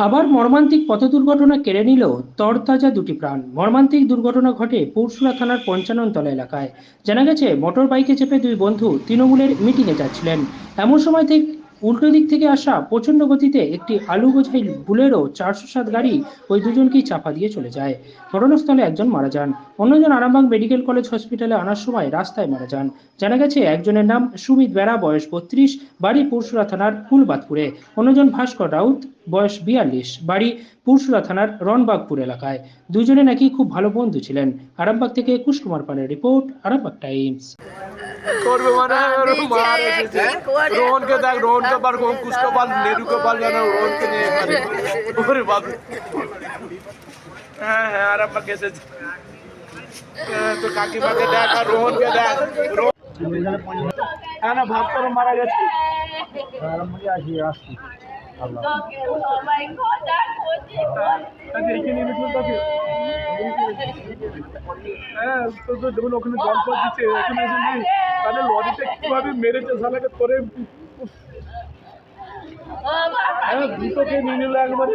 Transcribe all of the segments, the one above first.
আবার মর্মান্তিক পথ দুর্ঘটনা কেড়ে নিল তরতাজা দুটি প্রাণ। মর্মান্তিক দুর্ঘটনা ঘটে পরশুরা থানার পঞ্চাননতলা এলাকায়। জানা গেছে মোটর বাইকে চেপে দুই বন্ধু তৃণমূলের মিটিংয়ে যাচ্ছিলেন। এমন সময় থেকে উল্টো দিক থেকে আসা প্রচণ্ড গতিতে একটি আলু বোঝাই বুলেরো চারশো সাত গাড়ি ওই দুজনকেই চাপা দিয়ে চলে যায়। ঘটনাস্থলে একজন মারা যান। অন্যজন আরামবাগ মেডিকেল কলেজ হসপিটালে আনার সময় রাস্তায় মারা যান। জানা গেছে, একজনের নাম সুমিত বেড়া বয়স বত্রিশ, বাড়ি পুরসুরা থানার ফুলবাদপুরে অন্যজন ভাস্কর রাউত, বয়স বিয়াল্লিশ, বাড়ি পুরসুরা থানার রনবাগপুর এলাকায়। দুজনে নাকি খুব ভালো বন্ধু ছিলেন। আরামবাগ থেকে একুশ কুমার পালের রিপোর্ট, আরামবাগ টাইমস। করবে মানে? মার এসেছে। রোহনকে দেখ রোহনকে পার অঙ্কুশকে পার নেরুকে পার যেন রোহনকে নিয়ে পারে ওরে বাবু হ্যাঁ হ্যাঁ আর আমাকে এসেছে। হ্যাঁ, তো কাকিমাকে দেখ আর রোহনকে দেখ। হ্যাঁ না ভাব করে মারা গেছে। আচ্ছা, এনে তুলতে হবে। হ্যাঁ তো যেমন ওখানে জল ফল দিচ্ছে এখানে তাহলে লরিটা কীভাবে মেরেছে শালাকে? করে দুটোকে নিয়ে নিল একবারে।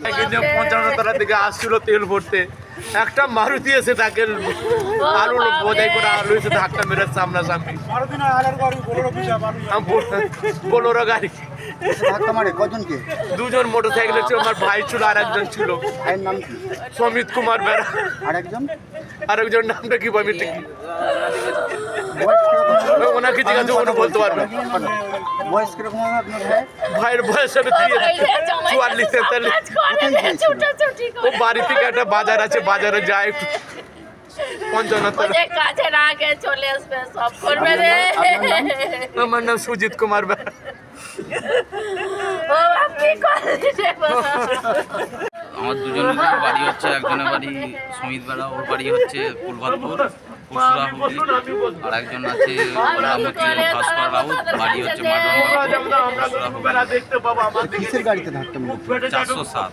পঞ্চান্ন থেকে আসছিল তেল ভরতে একটা মারুতি এসে তাকে আলু বোঝাই করে আলু এসে ধাক্কা মেরে সামনাসামনি। আমি বল- বোলেরো গাড়ি। ধাক্কা মারে কজনকে? দুজন মোটর সাইকেলে ছিল আমার ভাই ছিল আর একজন ছিল। নাম কি? সমিত কুমার বেড়া। আর একজন আর একজন নামটা কি পাবি ওনাকে জিজ্ঞাসা উনি বলতে পারবে। বয়স কীরকম হবে আপনার ভাই? ভাইয়ের বয়স হবে চুয়াল্লিশ তেতাল্লিশ। ও বাড়ি থেকে একটা বাজার আছে বাজারে যায় একটু। আমার নাম সুজিত কুমার? আমার দুজনের বাড়ি হচ্ছে একজনের বাড়ি সমিত বেড়া ওর বাড়ি হচ্ছে ফুলভাতপুর পরশুরা আর একজন আছে নাম হচ্ছে ভাস্কর রাউত বাড়ি হচ্ছে কিসের গাড়িতে ধাক্কা চারশো সাত?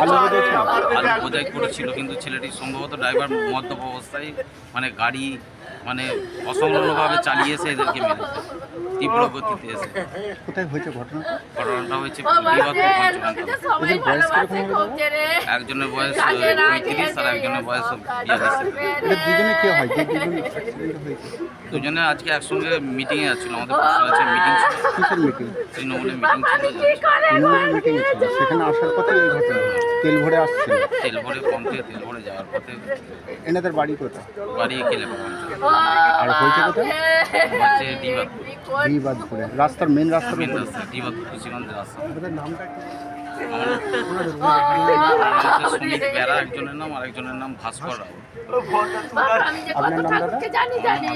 আলু বোঝাই করেছিল কিন্তু ছেলেটি সম্ভবত ড্রাইভার মদ্যপ অবস্থায় মানে গাড়ি মানে অসংলগ্নভাবে চালিয়ে এসে এদেরকে মেরেছে তীব্র গতিতে এসে। কোথায় হয়েছে ঘটনা? ঘটনাটা হয়েছে। একজনের বয়স পঁয়ত্রিশ আর একজনের বয়স দুজনে কে হয়? যে দুজন আজকে একসঙ্গে মিটিংয়ে যাচ্ছিল আমাদের আছে মিটিং তৃণমূলের মিটিং ছিল। তৃণমূলের মিটিং সেখানে আসার পথে এই ঘটনা। তেল ভরে আসছিল। তেল ভরে পাম্প থেকে তেল ভরে যাওয়ার পথে এনাদের বাড়ি কোথায়? বাড়ি কেলে আর হয়েছে কোথায়? হচ্ছে ডিবাদ কি করে? বিবাদপুরে রাস্তার মেন রাস্তার মেন রাস্তা ডিবাদ কুশিগঞ্জের রাস্তা। ওদের নামটা সুমিত বেড়া একজনের নাম আর একজনের নাম ভাস্কর রাও। আপনার নাম দাদা? জানি জানি